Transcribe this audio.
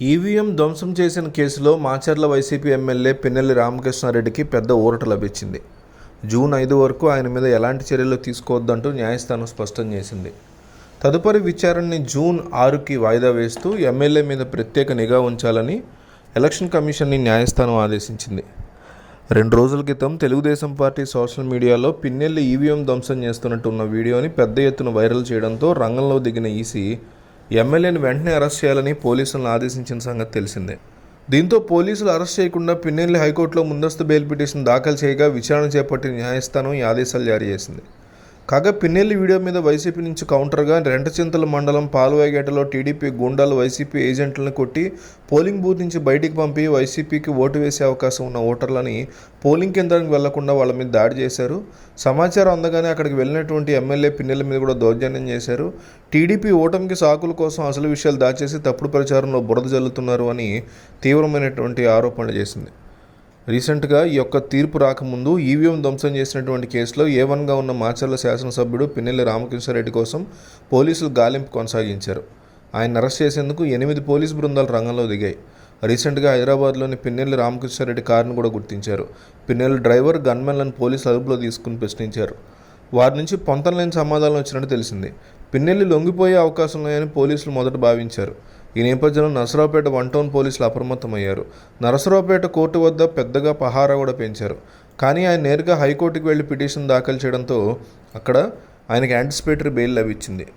EVM ధ్వంసం చేసిన కేసులో మాచర్ల వైసీపీ ఎమ్మెల్యే పిన్నెల్లి రామకృష్ణారెడ్డికి పెద్ద ఊరట లభించింది. జూన్ ఐదు వరకు ఆయన మీద ఎలాంటి చర్యలు తీసుకోవద్దంటూ న్యాయస్థానం స్పష్టం చేసింది. తదుపరి విచారణని జూన్ ఆరుకి వాయిదా వేస్తూ ఎమ్మెల్యే మీద ప్రత్యేక నిఘా ఉంచాలని ఎలక్షన్ కమిషన్ని న్యాయస్థానం ఆదేశించింది. రెండు రోజుల క్రితం తెలుగుదేశం పార్టీ సోషల్ మీడియాలో పిన్నెల్లి ఈవీఎం ధ్వంసం చేస్తున్నట్టు ఉన్న వీడియోని పెద్ద ఎత్తున వైరల్ చేయడంతో రంగంలో దిగిన ఈసీ ఎమ్మెల్యేని వెంటనే అరెస్ట్ చేయాలని పోలీసులను ఆదేశించిన సంగతి తెలిసిందే. దీంతో పోలీసులు అరెస్ట్ చేయకుండా పిన్నెల్లి హైకోర్టులో ముందస్తు బెయిల్ పిటిషన్ దాఖలు చేయగా విచారణ చేపట్టిన న్యాయస్థానం ఈ ఆదేశాలు జారీ చేసింది. కాగా పిన్నెల్లి వీడియో మీద వైసీపీ నుంచి కౌంటర్గా రెంటచింతల మండలం పాల్వాయిగేటలో టీడీపీ గూండాలు వైసీపీ ఏజెంట్లను కొట్టి పోలింగ్ బూత్ నుంచి బయటికి పంపి వైసీపీకి ఓటు వేసే అవకాశం ఉన్న ఓటర్లని పోలింగ్ కేంద్రానికి వెళ్ళకుండా వాళ్ళ మీద దాడి చేశారు. సమాచారం అందగానే అక్కడికి వెళ్ళినటువంటి ఎమ్మెల్యే పిన్నెల మీద కూడా దౌర్జన్యం చేశారు. టీడీపీ ఓటమికి సాకుల కోసం అసలు విషయాలు దాచేసి తప్పుడు ప్రచారంలో బురద జల్లుతున్నారు అని తీవ్రమైనటువంటి ఆరోపణలు చేసింది. రీసెంట్గా ఈ యొక్క తీర్పు రాకముందు ఈవీఎం ధ్వంసం చేసినటువంటి కేసులో ఏ వన్గా ఉన్న మాచర్ల శాసనసభ్యుడు పిన్నెల్లి రామకృష్ణారెడ్డి కోసం పోలీసులు గాలింపు కొనసాగించారు. ఆయన అరెస్ట్ చేసేందుకు ఎనిమిది పోలీసు బృందాలు రంగంలో దిగాయి. రీసెంట్గా హైదరాబాద్లోని పిన్నెల్లి రామకృష్ణారెడ్డి కారును కూడా గుర్తించారు. పిన్నెల్లి డ్రైవర్ గన్మెన్లను పోలీసులు అదుపులో తీసుకుని ప్రశ్నించారు. వారి నుంచి పొంతనలేని సమాధానం వచ్చినట్టు తెలిసింది. పిన్నెల్లి లొంగిపోయే అవకాశం లేని పోలీసులు మొదట భావించారు. ఈ నేపథ్యంలో నరసరావుపేట వన్ టౌన్ పోలీసులు అప్రమత్తమయ్యారు. నరసరావుపేట కోర్టు వద్ద పెద్దగా పహారా కూడా పెంచారు. కానీ ఆయన నేరుగా హైకోర్టుకు వెళ్ళి పిటిషన్ దాఖలు చేయడంతో అక్కడ ఆయనకి యాంటిసిపేటరీ బెయిల్ లభించింది.